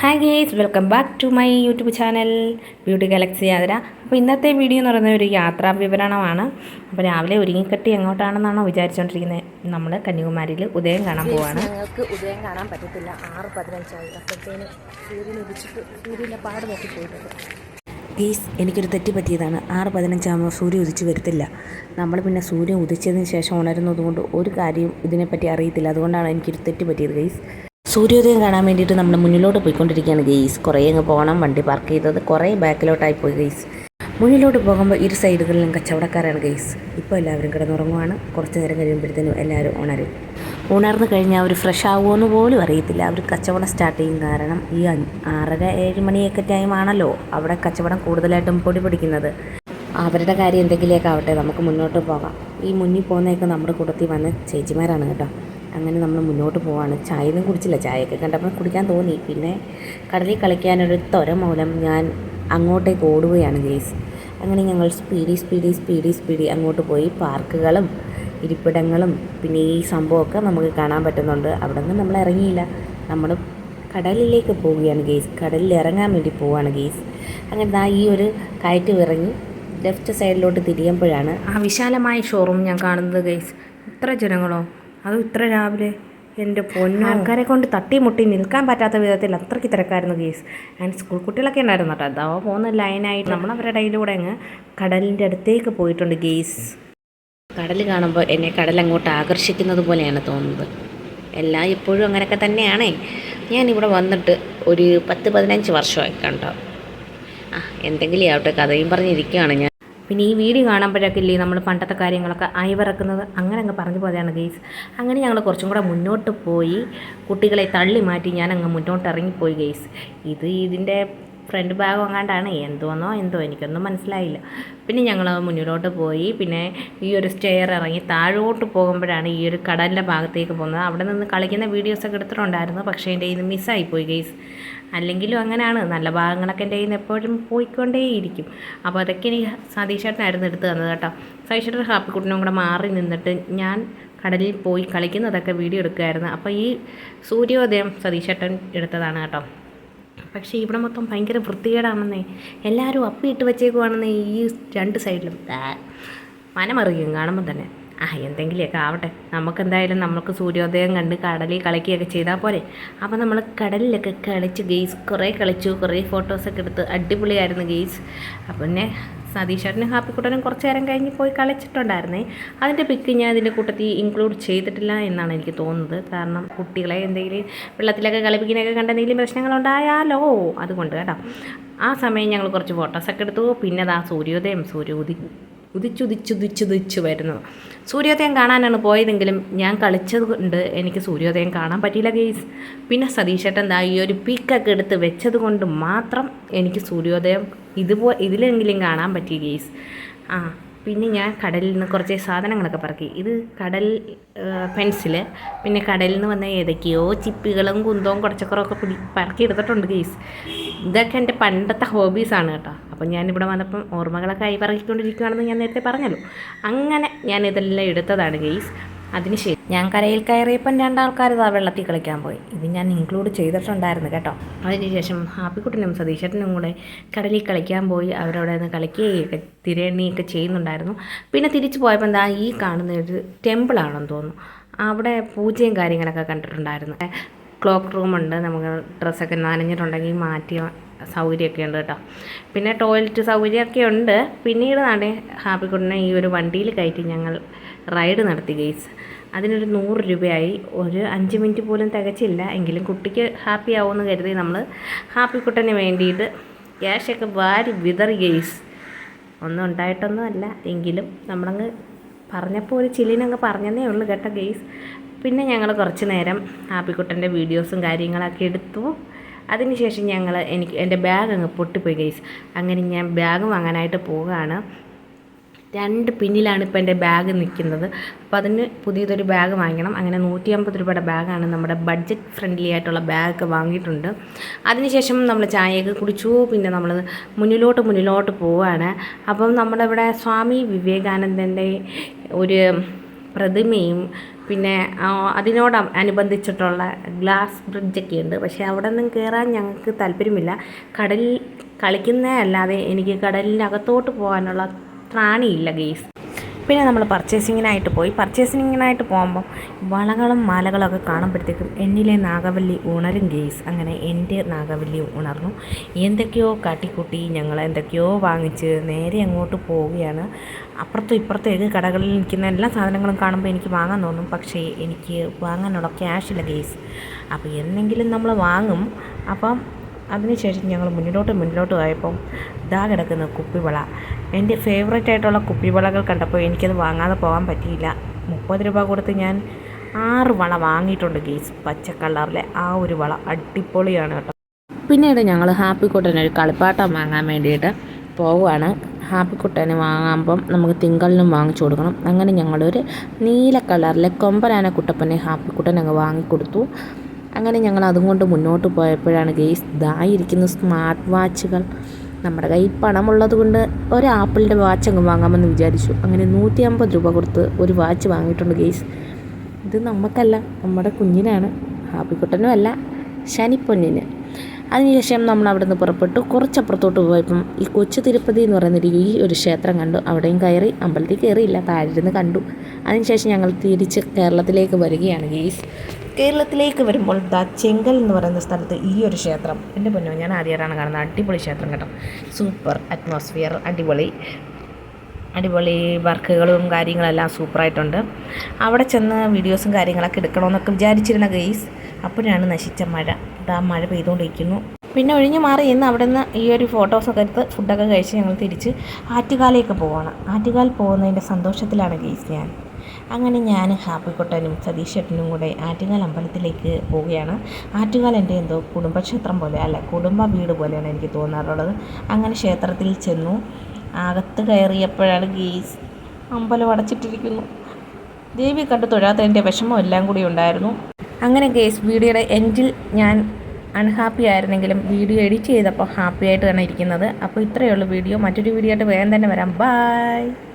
Hi guys welcome back to my YouTube channel beauty galaxy യാത്ര അപ്പോൾ ഇന്നത്തെ video എന്ന് പറയുന്നത് ഒരു യാത്രാ വിവരണമാണ്. അപ്പോൾ രാവിലെ ഒരുങ്ങിക്കെട്ടി എങ്ങോട്ടാണെന്നാണോ വിചാരിച്ചുകൊണ്ടിരിക്കുന്നത് നമ്മൾ കന്യാകുമാരിയിൽ ഉദയം കാണാൻ പോവാണ്. ഞങ്ങൾക്ക് ഉദയം കാണാൻ പറ്റത്തില്ല. ആറ് പതിനഞ്ചായി. അപ്പോഴത്തേന് സൂര്യൻ ഉദിച്ചിട്ട് സൂര്യന്റെ പാട് നോക്കി പോയിട്ടുണ്ട്. ഗേസ് എനിക്കൊരു തെറ്റ് പറ്റിയതാണ്. ആറ് പതിനഞ്ചാകുമ്പോൾ സൂര്യൻ ഉദിച്ച് വരത്തില്ല. നമ്മൾ പിന്നെ സൂര്യൻ ഉദിച്ചതിന് ശേഷം ഉണരുന്നതുകൊണ്ട് ഒരു കാര്യം ഇതിനെപ്പറ്റി അറിയത്തില്ല. അതുകൊണ്ടാണ് എനിക്കൊരു തെറ്റ് പറ്റിയത് ഗെയ്സ് സൂര്യോദയം കാണാൻ വേണ്ടിയിട്ട് നമ്മൾ മുന്നിലോട്ട് പോയിക്കൊണ്ടിരിക്കുകയാണ് ഗെയ്സ്. കുറേ അങ്ങ് പോകണം വണ്ടി പാർക്ക് ചെയ്തത് കുറേ ബാക്കിലോട്ടായി പോയി ഗെയ്സ്. മുന്നിലോട്ട് പോകുമ്പോൾ ഇരു സൈഡുകളിലും കച്ചവടക്കാരാണ് ഗെയ്സ്. ഇപ്പോൾ എല്ലാവരും കിടന്നുറങ്ങുവാണ്. കുറച്ച് നേരം കഴിയുമ്പോഴത്തേനും എല്ലാവരും ഉണരും. ഉണർന്നു കഴിഞ്ഞാൽ അവർ ഫ്രഷ് ആവുമെന്ന് പോലും അറിയത്തില്ല. അവർ കച്ചവടം സ്റ്റാർട്ട് ചെയ്യും. കാരണം ഈ ആറര ഏഴ് മണിയൊക്കെ ടൈമാണല്ലോ അവിടെ കച്ചവടം കൂടുതലായിട്ടും പൊടി പിടിക്കുന്നത്. അവരുടെ കാര്യം എന്തെങ്കിലുമൊക്കെ ആവട്ടെ നമുക്ക് മുന്നോട്ട് പോകാം. ഈ മുന്നിൽ പോകുന്നതൊക്കെ നമ്മുടെ കൂട്ടത്തിൽ വന്ന ചേച്ചിമാരാണ് കേട്ടോ. അങ്ങനെ നമ്മൾ മുന്നോട്ട് പോവാണ്. ചായയൊന്നും കുടിച്ചില്ല. ചായയൊക്കെ കണ്ടപ്പോൾ കുടിക്കാൻ തോന്നി. പിന്നെ കടലിൽ കളിക്കാനൊരു ത്വര മൂലം ഞാൻ അങ്ങോട്ടേക്ക് ഓടുകയാണ് ഗ്രേസ് അങ്ങനെ ഞങ്ങൾ സ്പീഡി സ്പീഡി സ്പീഡി സ്പീഡി അങ്ങോട്ട് പോയി. പാർക്കുകളും ഇരിപ്പിടങ്ങളും പിന്നെ ഈ സംഭവമൊക്കെ നമുക്ക് കാണാൻ പറ്റുന്നുണ്ട്. അവിടെ നിന്ന് നമ്മൾ ഇറങ്ങിയില്ല. നമ്മൾ കടലിലേക്ക് പോവുകയാണ് ഗെയ്സ് കടലിൽ ഇറങ്ങാൻ വേണ്ടി പോവുകയാണ് ഗെയ്സ് അങ്ങനെ ദാ ഈ ഒരു കയറ്റ് ഇറങ്ങി ലെഫ്റ്റ് സൈഡിലോട്ട് തിരിയുമ്പോഴാണ് ആ വിശാലമായ ഷോറൂം ഞാൻ കാണുന്നത് ഗെയ്സ് ഇത്ര ജനങ്ങളോ? അതും ഇത്ര രാവിലെ എന്റെ പൊന്നാൾക്കാരെ കൊണ്ട് തട്ടി മുട്ടി നിൽക്കാൻ പറ്റാത്ത വിധത്തിൽ അത്രയ്ക്ക് തിരക്കായിരുന്നു കേസ് ആൻഡ് സ്കൂൾ കുട്ടികളൊക്കെ ഉണ്ടായിരുന്നു കേട്ടോ. അതാ പോകുന്ന ലൈനായിട്ട് നമ്മൾ അവരുടെ ഇടയിലൂടെ അങ്ങ് കടലിന്റെ അടുത്തേക്ക് പോയിട്ടുണ്ട് ഗേസ്. കടൽ കാണുമ്പോൾ എന്നെ കടൽ അങ്ങോട്ട് ആകർഷിക്കുന്നത് പോലെയാണ് തോന്നുന്നത്. എല്ലാം ഇപ്പോഴും അങ്ങനെയൊക്കെ തന്നെയാണേ. ഇവിടെ വന്നിട്ട് ഒരു പത്ത് പതിനഞ്ച് വർഷമായി കണ്ടോ. ആ എന്തെങ്കിലും ആവട്ടെ കഥയും പറഞ്ഞിരിക്കുകയാണ് ഞാൻ. പിന്നെ ഈ വീഡിയോ കാണുമ്പോഴൊക്കെ ഇല്ലേ നമ്മൾ പണ്ടത്തെ കാര്യങ്ങളൊക്കെ അയവിറക്കുന്നത്? അങ്ങനെ അങ്ങ് പറഞ്ഞു പോയതാണ് ഗെയ്സ് അങ്ങനെ ഞങ്ങൾ കുറച്ചും കൂടെ മുന്നോട്ട് പോയി. കുട്ടികളെ തള്ളി മാറ്റി ഞാൻ അങ്ങ് മുന്നോട്ട് ഇറങ്ങിപ്പോയി ഗെയ്സ് ഇത് ഇതിന്റെ ഫ്രണ്ട് ഭാഗം അങ്ങാണ്ടാണ് എന്തോന്നോ എന്തോ എനിക്കൊന്നും മനസ്സിലായില്ല. പിന്നെ ഞങ്ങൾ മുന്നിലോട്ട് പോയി. പിന്നെ ഈ ഒരു സ്റ്റെയർ ഇറങ്ങി താഴോട്ട് പോകുമ്പോഴാണ് ഈ ഒരു കടലിന്റെ ഭാഗത്തേക്ക് പോകുന്നത്. അവിടെ നിന്ന് കളിക്കുന്ന വീഡിയോസൊക്കെ എടുത്തിട്ടുണ്ടായിരുന്നു. പക്ഷേ എന്റെ ഇത് മിസ്സായിപ്പോയി ഗെയ്സ് അല്ലെങ്കിലും അങ്ങനെയാണ് നല്ല ഭാഗങ്ങളൊക്കെ എന്റെ കയ്യിൽ നിന്ന് എപ്പോഴും പോയിക്കൊണ്ടേയിരിക്കും. അപ്പോൾ അതൊക്കെ എനിക്ക് സതീഷേട്ടനായിരുന്നു എടുത്ത് തന്നത് കേട്ടോ. സതീഷേട്ടൻ ഹാപ്പിക്കുട്ടനും കൂടെ മാറി നിന്നിട്ട് ഞാൻ കടലിൽ പോയി കളിക്കുന്നതൊക്കെ വീഡിയോ എടുക്കുമായിരുന്നു അപ്പോൾ ഈ സൂര്യോദയം സതീഷേട്ടൻ എടുത്തതാണ് കേട്ടോ. പക്ഷേ ഇവിടെ മൊത്തം ഭയങ്കര വൃത്തികേടാണെന്നേ. എല്ലാവരും അപ്പിയിട്ട് വെച്ചേക്കുവാണെന്നേ ഈ രണ്ട് സൈഡിലും. മനമറിയും കാണുമ്പോൾ തന്നെ. ആ എന്തെങ്കിലുമൊക്കെ ആവട്ടെ. നമുക്കെന്തായാലും നമുക്ക് സൂര്യോദയം കണ്ട് കടലിൽ കളിക്കുകയൊക്കെ ചെയ്താൽ പോരെ. അപ്പോൾ നമ്മൾ കടലിലൊക്കെ കളിച്ച് ഗെയ്സ് കുറേ കളിച്ചു കുറേ ഫോട്ടോസൊക്കെ എടുത്ത് അടിപൊളിയായിരുന്നു ഗെയ്സ് അപ്പം പിന്നെ സതീഷേട്ടനും ഹാപ്പിക്കുട്ടനും കുറച്ച് നേരം കഴിഞ്ഞ് പോയി കളിച്ചിട്ടുണ്ടായിരുന്നേ. അതിന്റെ പിക്ക് ഞാൻ ഇതിന്റെ കൂട്ടത്തിൽ ഇൻക്ലൂഡ് ചെയ്തിട്ടില്ല എന്നാണ് എനിക്ക് തോന്നുന്നത്. കാരണം കുട്ടികളെ എന്തെങ്കിലും വെള്ളത്തിലൊക്കെ കളിപ്പിക്കുന്നതൊക്കെ കണ്ട എന്തെങ്കിലും പ്രശ്നങ്ങളുണ്ടായാലോ? അതുകൊണ്ട് കേട്ടോ. ആ സമയം ഞങ്ങൾ കുറച്ച് ഫോട്ടോസൊക്കെ എടുത്തു. പിന്നെ അതാ സൂര്യോദയം സൂര്യോദി ഉദിച്ചുദിച്ചുദിച്ചുദിച്ചു വരുന്നത് സൂര്യോദയം കാണാനാണ് പോയതെങ്കിലും ഞാൻ കളിച്ചത് കൊണ്ട് എനിക്ക് സൂര്യോദയം കാണാൻ പറ്റിയില്ല ഗെയ്സ്. പിന്നെ സതീശേട്ടൻ ദാ ഈ ഒരു പീക്കൊക്കെ എടുത്ത് വെച്ചത് കൊണ്ട് മാത്രം എനിക്ക് സൂര്യോദയം ഇതുപോലെ ഇതിലെങ്കിലും കാണാൻ പറ്റി ഗെയ്സ്. ആ പിന്നെ ഞാൻ കടലിൽ നിന്ന് കുറച്ച് സാധനങ്ങളൊക്കെ പറക്കി. ഇത് കടൽ പെൻസിൽ. പിന്നെ കടലിൽ നിന്ന് വന്ന ഏതൊക്കെയോ ചിപ്പികളും കുന്തവും കുറച്ചക്കുറമൊക്കെ പിടി പറക്കി എടുത്തിട്ടുണ്ട് ഗെയ്സ്. ഇതൊക്കെ എന്റെ പണ്ടത്തെ ഹോബീസാണ് കേട്ടോ. അപ്പം ഞാനിവിടെ വന്നപ്പം ഓർമ്മകളൊക്കെ ആയി പറക്കിക്കൊണ്ടിരിക്കുകയാണെന്ന് ഞാൻ നേരത്തെ പറഞ്ഞല്ലോ. അങ്ങനെ ഞാൻ ഇതെല്ലാം എടുത്തതാണ് ഗെയ്സ്. അതിനുശേഷം ഞാൻ കരയിൽ കയറിയപ്പം രണ്ടാൾക്കാർ ഇതാ വെള്ളത്തിൽ കളിക്കാൻ പോയി. ഇത് ഞാൻ ഇൻക്ലൂഡ് ചെയ്തിട്ടുണ്ടായിരുന്നു കേട്ടോ. അതിനുശേഷം ഹാപ്പിക്കുട്ടനും സതീശേട്ടനും കൂടെ കടലിൽ കളിക്കാൻ പോയി. അവരവിടെ നിന്ന് കളിക്കുകയൊക്കെ തിരയണിയൊക്കെ ചെയ്യുന്നുണ്ടായിരുന്നു. പിന്നെ തിരിച്ചു പോയപ്പോൾ എന്താ ഈ കാണുന്ന ഒരു ടെമ്പിളാണെന്ന് തോന്നുന്നു. അവിടെ പൂജയും കാര്യങ്ങളൊക്കെ കണ്ടിട്ടുണ്ടായിരുന്നു. ക്ലോക്ക് റൂമുണ്ട്. നമുക്ക് ഡ്രസ്സൊക്കെ നനഞ്ഞിട്ടുണ്ടെങ്കിൽ മാറ്റിയ സൗകര്യമൊക്കെ ഉണ്ട് കേട്ടോ. പിന്നെ ടോയ്ലറ്റ് സൗകര്യമൊക്കെ ഉണ്ട്. പിന്നീട് നാടെ ഹാപ്പിക്കുട്ടനെ ഈ ഒരു വണ്ടിയിൽ കയറ്റി ഞങ്ങൾ റൈഡ് നടത്തി ഗെയ്സ് അതിനൊരു നൂറ് രൂപയായി. ഒരു അഞ്ച് മിനിറ്റ് പോലും തികച്ചില്ല. എങ്കിലും കുട്ടിക്ക് ഹാപ്പി ആവുമെന്ന് കരുതി നമ്മൾ ഹാപ്പി ഹാപ്പിക്കുട്ടന് വേണ്ടിയിട്ട് ക്യാഷൊക്കെ വാരി വിതറി ഗെയ്സ് ഒന്നും ഉണ്ടായിട്ടൊന്നും അല്ല. എങ്കിലും നമ്മളങ്ങ് പറഞ്ഞപ്പോൾ ഒരു ചില്ലിനങ്ങ് പറഞ്ഞതേ ഉള്ളൂ കേട്ടോ ഗെയ്സ് പിന്നെ ഞങ്ങൾ കുറച്ച് നേരം ഹാപ്പിക്കുട്ടന്റെ വീഡിയോസും കാര്യങ്ങളൊക്കെ എടുത്തു. അതിനുശേഷം ഞങ്ങൾ എനിക്ക് എന്റെ ബാഗ് അങ്ങ് പൊട്ടിപ്പോയി ഗൈസ് അങ്ങനെ ഞാൻ ബാഗ് വാങ്ങാനായിട്ട് പോവുകയാണ്. രണ്ട് പിന്നിലാണ് ഇപ്പോൾ എന്റെ ബാഗ് നിൽക്കുന്നത്. അപ്പോൾ അതിന് പുതിയതൊരു ബാഗ് വാങ്ങിക്കണം. അങ്ങനെ നൂറ്റി അമ്പത് രൂപയുടെ ബാഗാണ് നമ്മുടെ ബഡ്ജറ്റ് ഫ്രണ്ട്ലി ആയിട്ടുള്ള ബാഗ് വാങ്ങിയിട്ടുണ്ട്. അതിനുശേഷം നമ്മൾ ചായയൊക്കെ കുടിച്ചു. പിന്നെ നമ്മൾ മുന്നിലോട്ട് മുന്നിലോട്ട് പോവുകയാണ്. അപ്പം നമ്മുടെ ഇവിടെ സ്വാമി വിവേകാനന്ദന്റെ ഒരു പ്രതിമയും പിന്നെ അതിനോട് അനുബന്ധിച്ചിട്ടുള്ള ഗ്ലാസ് ബ്രിഡ്ജൊക്കെ ഉണ്ട് പക്ഷേ അവിടെ നിന്നും കയറാൻ ഞങ്ങൾക്ക് താല്പര്യമില്ല. കടലിൽ കളിക്കുന്നേ അല്ലാതെ എനിക്ക് കടലിനകത്തോട്ട് പോകാനുള്ള ത്രാണിയില്ല ഗെയ്സ്. പിന്നെ നമ്മൾ പർച്ചേസിങ്ങിനായിട്ട് പോയി. പർച്ചേസിങ്ങിനായിട്ട് പോകുമ്പം വളകളും മാലകളൊക്കെ കാണുമ്പോഴത്തേക്കും എന്നിലെ നാഗവല്ലി ഉണരും ഗെയ്സ് അങ്ങനെ എന്റെ നാഗവല്ലി ഉണർന്നു. എന്തൊക്കെയോ കാട്ടിക്കൂട്ടി ഞങ്ങൾ എന്തൊക്കെയോ വാങ്ങിച്ച് നേരെ അങ്ങോട്ട് പോവുകയാണ്. അപ്പുറത്തും ഇപ്പുറത്തേക്ക് കടകളിൽ നിൽക്കുന്ന എല്ലാ സാധനങ്ങളും കാണുമ്പോൾ എനിക്ക് വാങ്ങാൻ തോന്നും. പക്ഷേ എനിക്ക് വാങ്ങാനുള്ള ക്യാഷില്ല ഗെയ്സ് അപ്പോൾ എന്തെങ്കിലും നമ്മൾ വാങ്ങും. അപ്പം അതിനുശേഷം ഞങ്ങൾ മുന്നിലോട്ട് മുന്നിലോട്ട് പോയപ്പം ഇതാ കിടക്കുന്ന കുപ്പിവള. എന്റെ ഫേവറേറ്റ് ആയിട്ടുള്ള കുപ്പിവളകൾ കണ്ടപ്പോൾ എനിക്കത് വാങ്ങാതെ പോകാൻ പറ്റിയില്ല. മുപ്പത് രൂപ കൊടുത്ത് ഞാൻ ആറ് വള വാങ്ങിയിട്ടുണ്ട് ഗെയ്സ് പച്ച കളറിലെ ആ ഒരു വള അടിപൊളിയാണ് കേട്ടോ. പിന്നീട് ഞങ്ങൾ ഹാപ്പി ഹാപ്പിക്കുട്ടന് ഒരു കളിപ്പാട്ടം വാങ്ങാൻ വേണ്ടിയിട്ട് പോവുകയാണ്. ഹാപ്പി കുട്ടനെ വാങ്ങുമ്പം നമുക്ക് തിങ്കളിനും വാങ്ങിച്ചു കൊടുക്കണം. അങ്ങനെ ഞങ്ങളൊരു നീല കളറിലെ കൊമ്പനാന കുട്ടപ്പനെ ഹാപ്പി കുട്ടൻ അങ്ങ് വാങ്ങിക്കൊടുത്തു. അങ്ങനെ ഞങ്ങൾ അതും കൊണ്ട് മുന്നോട്ട് പോയപ്പോഴാണ് ഗെയ്സ് ഇതായിരിക്കുന്ന സ്മാർട്ട് വാച്ചുകൾ നമ്മുടെ കയ്യിൽ പണമുള്ളത് കൊണ്ട് ഒരു ആപ്പിളിന്റെ വാച്ച് അങ്ങ് വാങ്ങാമെന്ന് വിചാരിച്ചു. അങ്ങനെ നൂറ്റി അമ്പത് രൂപ കൊടുത്ത് ഒരു വാച്ച് വാങ്ങിയിട്ടുണ്ട് ഗെയ്സ്. ഇത് നമുക്കല്ല നമ്മുടെ കുഞ്ഞിനാണ്. ഹാപ്പിക്കുട്ടനും അല്ല ശനിപ്പൊന്നിന്. അതിനുശേഷം നമ്മൾ അവിടെ നിന്ന് പുറപ്പെട്ടു. കുറച്ചപ്പുറത്തോട്ട് പോയപ്പം ഈ കൊച്ചു തിരുപ്പതി എന്ന് പറയുന്ന ഈ ഒരു ക്ഷേത്രം കണ്ടു. അവിടെയും കയറി അമ്പലത്തിൽ കയറിയില്ല താഴെ ഇരുന്ന് കണ്ടു. അതിനുശേഷം ഞങ്ങൾ തിരിച്ച് കേരളത്തിലേക്ക് വരികയാണ് ഗെയ്സ്. കേരളത്തിലേക്ക് വരുമ്പോൾ ദ ചെങ്കൽ എന്ന് പറയുന്ന സ്ഥലത്ത് ഈ ഒരു ക്ഷേത്രം. എന്റെ പൊന്നോ ഞാൻ ആദ്യമായിട്ടാണ് കാണുന്നത്. അടിപൊളി ക്ഷേത്രം കേട്ടോ. സൂപ്പർ അറ്റ്മോസ്ഫിയർ അടിപൊളി. അടിപൊളി വർക്കുകളും കാര്യങ്ങളെല്ലാം സൂപ്പറായിട്ടുണ്ട് അവിടെ ചെന്ന് വീഡിയോസും കാര്യങ്ങളൊക്കെ എടുക്കണമെന്നൊക്കെ വിചാരിച്ചിരുന്ന ഗെയ്സ് അപ്പോഴാണ് നശിച്ച മഴ. ഇതാ മഴ പെയ്തുകൊണ്ടിരിക്കുന്നു പിന്നെ ഒഴിഞ്ഞു മാറി ഇന്ന് അവിടെ നിന്ന് ഈ ഒരു ഫോട്ടോസൊക്കെ എടുത്ത് ഫുഡൊക്കെ കഴിച്ച് ഞങ്ങൾ തിരിച്ച് ആറ്റുകാലേക്ക് പോവാണ്. ആറ്റുകാൽ പോകുന്നതിന്റെ സന്തോഷത്തിലാണ് ഗെയ്സ് ഞാൻ. അങ്ങനെ ഞാൻ ഹാപ്പിക്കുട്ടനും സതീഷ് ചേട്ടനും കൂടെ ആറ്റുകാൽ അമ്പലത്തിലേക്ക് പോവുകയാണ്. ആറ്റുകാൽ എന്റെ എന്തോ കുടുംബക്ഷേത്രം പോലെ അല്ല കുടുംബ വീട് പോലെയാണ് എനിക്ക് തോന്നാറുള്ളത്. അങ്ങനെ ക്ഷേത്രത്തിൽ ചെന്നു. അകത്ത് കയറിയപ്പോഴാണ് ഗീസ് അമ്പലം അടച്ചിട്ടിരിക്കുന്നു. ദേവി കണ്ടു തൊഴാത്തതിന്റെ വിഷമം എല്ലാം കൂടി ഉണ്ടായിരുന്നു. അങ്ങനെ ഗേസ് വീഡിയോയുടെ എൻഡിൽ ഞാൻ അൺഹാപ്പി ആയിരുന്നെങ്കിലും വീഡിയോ എഡിറ്റ് ചെയ്തപ്പോൾ ഹാപ്പി തന്നെ ഇരിക്കുന്നത്. അപ്പോൾ ഇത്രയേ ഉള്ളൂ വീഡിയോ. മറ്റൊരു വീഡിയോ ആയിട്ട് വേഗം തന്നെ വരാം. ബൈ